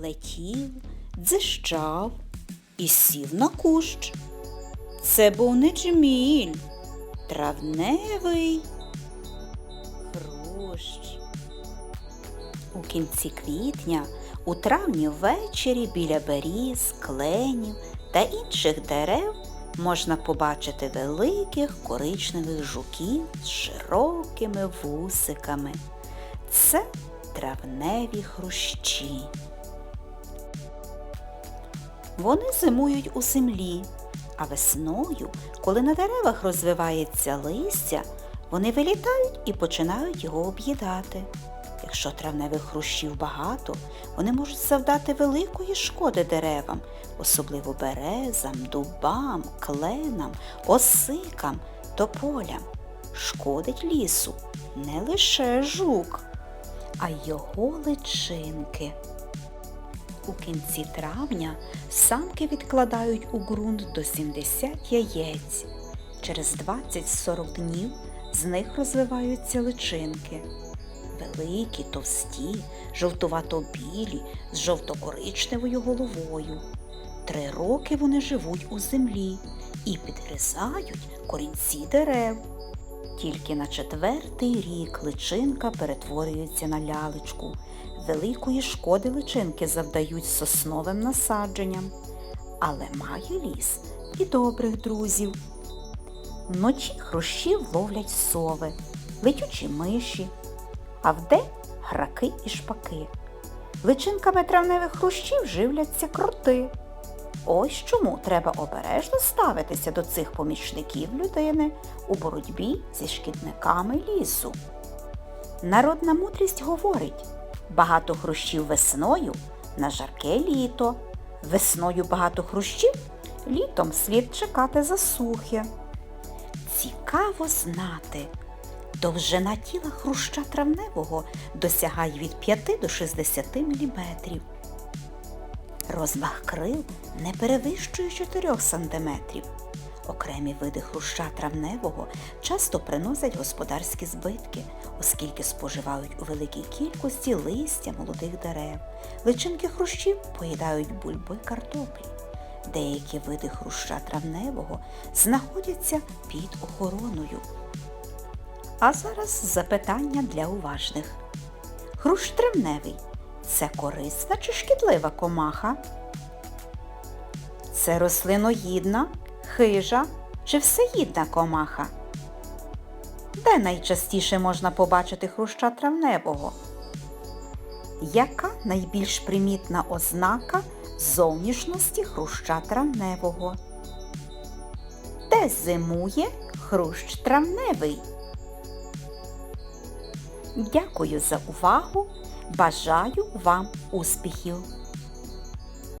летів, дзищав і сів на кущ. Це був не джміль, травневий хрущ. У кінці квітня, у травні ввечері біля беріз, кленів та інших дерев можна побачити великих коричневих жуків з широкими вусиками. Це травневі хрущі. Вони зимують у землі, а весною, коли на деревах розвивається листя, вони вилітають і починають його об'їдати. Якщо травневих хрущів багато, вони можуть завдати великої шкоди деревам, особливо березам, дубам, кленам, осикам, тополям. Шкодить лісу не лише жук, а й його личинки. У кінці травня самки відкладають у ґрунт до 70 яєць. Через 20-40 днів з них розвиваються личинки. Великі, товсті, жовтувато-білі, з жовто-коричневою головою. Три роки вони живуть у землі і підгризають корінці дерев. Тільки на четвертий рік личинка перетворюється на лялечку. Великої шкоди личинки завдають сосновим насадженням. Але має ліс і добрих друзів. Вночі хрущів ловлять сови, летючі миші, а вдень граки і шпаки. Личинками травневих хрущів живляться кроти. Ось чому треба обережно ставитися до цих помічників людини у боротьбі зі шкідниками лісу. Народна мудрість говорить, багато хрущів весною на жарке літо. Весною багато хрущів, літом слід чекати засухи. Цікаво знати, довжина тіла хруща травневого досягає від 5 до 60 мм. Розмах крил не перевищує 4 см. Окремі види хруща травневого часто приносять господарські збитки, оскільки споживають у великій кількості листя молодих дерев. Личинки хрущів поїдають бульби картоплі. Деякі види хруща травневого знаходяться під охороною. А зараз запитання для уважних. Хрущ травневий це корисна чи шкідлива комаха? Це рослиноїдна, хижа чи всеїдна комаха? Де найчастіше можна побачити хруща травневого? Яка найбільш примітна ознака зовнішності хруща травневого? Де зимує хрущ травневий? Дякую за увагу! Бажаю вам успіхів!